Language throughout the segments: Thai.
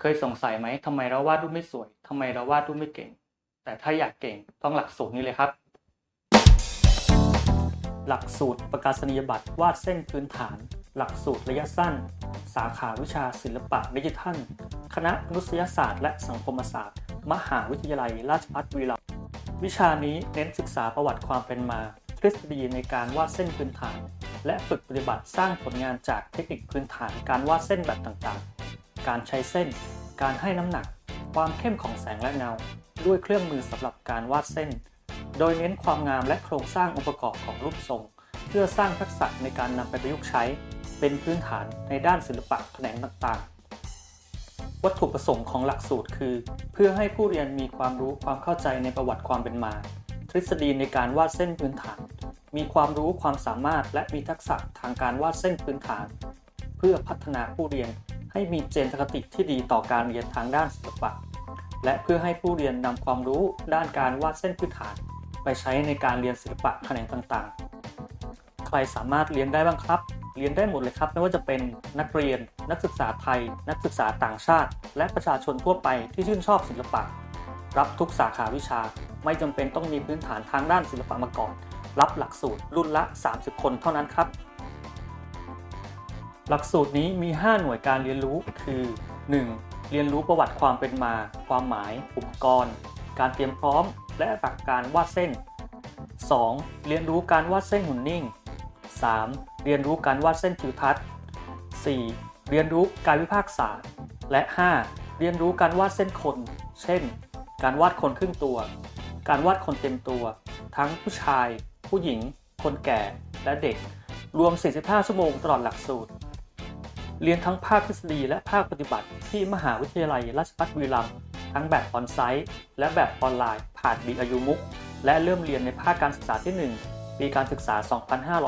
เคยสงสัยไหมทำไมเราวาดรูปไม่สวยทำไมเราวาดรูปไม่เก่ง แต่ถ้าอยากเก่งต้องหลักสูตรนี้เลยครับ หลักสูตรประกาศนียบัตรวาดเส้นพื้นฐาน หลักสูตรระยะสั้น สาขาวิชาศิลปะดิจิทัล คณะมนุษยศาสตร์และสังคมศาสตร์ มหาวิทยาลัยราชภัฏบุรีรัมย์วิชานี้เน้นศึกษาประวัติความเป็นมาทฤษฎีในการวาดเส้นพื้นฐาน และฝึกปฏิบัติสร้างผลงานจากเทคนิคพื้นฐานการวาดเส้นแบบต่างๆ การใช้เส้น การให้น้ำหนัก ความเข้มของแสงและเงา ด้วยเครื่องมือสำหรับการวาดเส้น โดยเน้นความงามและโครงสร้างองค์ประกอบของรูปทรง เพื่อสร้างทักษะในการนำไปประยุกต์ใช้ เป็นพื้นฐานในด้านศิลปะแขนงต่างๆ วัตถุประสงค์ของหลักสูตรคือ เพื่อให้ผู้เรียนมีความรู้ความเข้าใจในประวัติความเป็นมา ทฤษฎีในการวาดเส้นพื้นฐาน มีความรู้ความสามารถและมีทักษะทางการวาดเส้นพื้นฐาน เพื่อพัฒนาผู้เรียน ให้มีเจนคติที่ดีต่อการเรียนทางด้านศิลปะ และเพื่อให้ผู้เรียนนำความรู้ด้านการวาดเส้นพื้นฐาน ไปใช้ในการเรียนศิลปะแขนงต่างๆ ใครสามารถเรียนได้บ้างครับ เรียนได้หมดเลยครับ ไม่ว่าจะเป็นนักเรียน นักศึกษาไทย นักศึกษาต่างชาติ และประชาชนทั่วไปที่ชื่นชอบศิลปะ รับทุกสาขาวิชา ไม่จำเป็นต้องมีพื้นฐานทางด้านศิลปะมาก่อน รับหลักสูตรรุ่นละ 30 คนเท่านั้นครับ หลักสูตรนี้มี 5 หน่วยการเรียนรู้คือ 1. เรียนรู้ประวัติความเป็นมา ความหมาย อุปกรณ์ การเตรียมพร้อม และหลักการวาดเส้น 2. เรียนรู้การวาดเส้นหุ่นนิ่ง 3. เรียนรู้การวาดเส้นทิวทัศน์ 4. เรียนรู้การวิพากษ์ศาสตร์ และ 5. เรียนรู้การวาดเส้นคน เช่น การวาดคนครึ่งตัว การวาดคนเต็มตัว ทั้งผู้ชาย ผู้หญิง คนแก่ และเด็ก รวม 45 ชั่วโมงตลอดหลักสูตร เรียนทั้งภาคทฤษฎีและภาคปฏิบัติ ที่มหาวิทยาลัยราชภัฏบุรีรัมย์ทั้งแบบออนไซต์และแบบออนไลน์ ผ่านบีอายุมุก และเริ่มเรียนในภาคการศึกษาที่ 1 ปีการศึกษา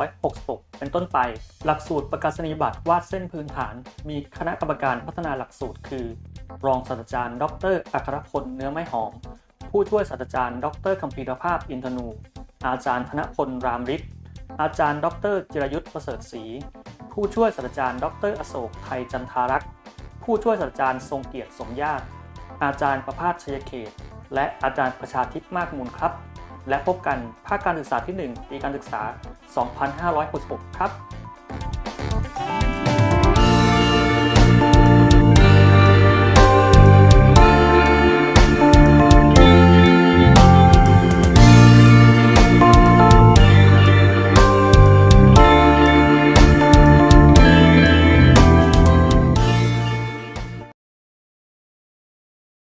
2566 เป็นต้นไป หลักสูตรประกาศนียบัตรวาดเส้นพื้นฐาน มีคณะกรรมการพัฒนาหลักสูตร คือ รองศาสตราจารย์ ดรอัครพลเนื้อไม้หอม ผู้ช่วยศาสตราจารย์ ดรคัมพีรภาพอินทนู อาจารย์ธนพลรามฤทธิ์อาจารย์ ดรจิรยุทธประเสริฐศรี ผู้ช่วยศาสตราจารย์ ดรอโศกไทยจันทารักษ์ ผู้ช่วยศาสตราจารย์ทรงเกียรติสมญาติ อาจารย์ประภาสชัยเขต และอาจารย์ประชาทิพย์มากมูลครับ และพบกันภาคการศึกษาที่ 1 ปีการศึกษา 2566 ครับ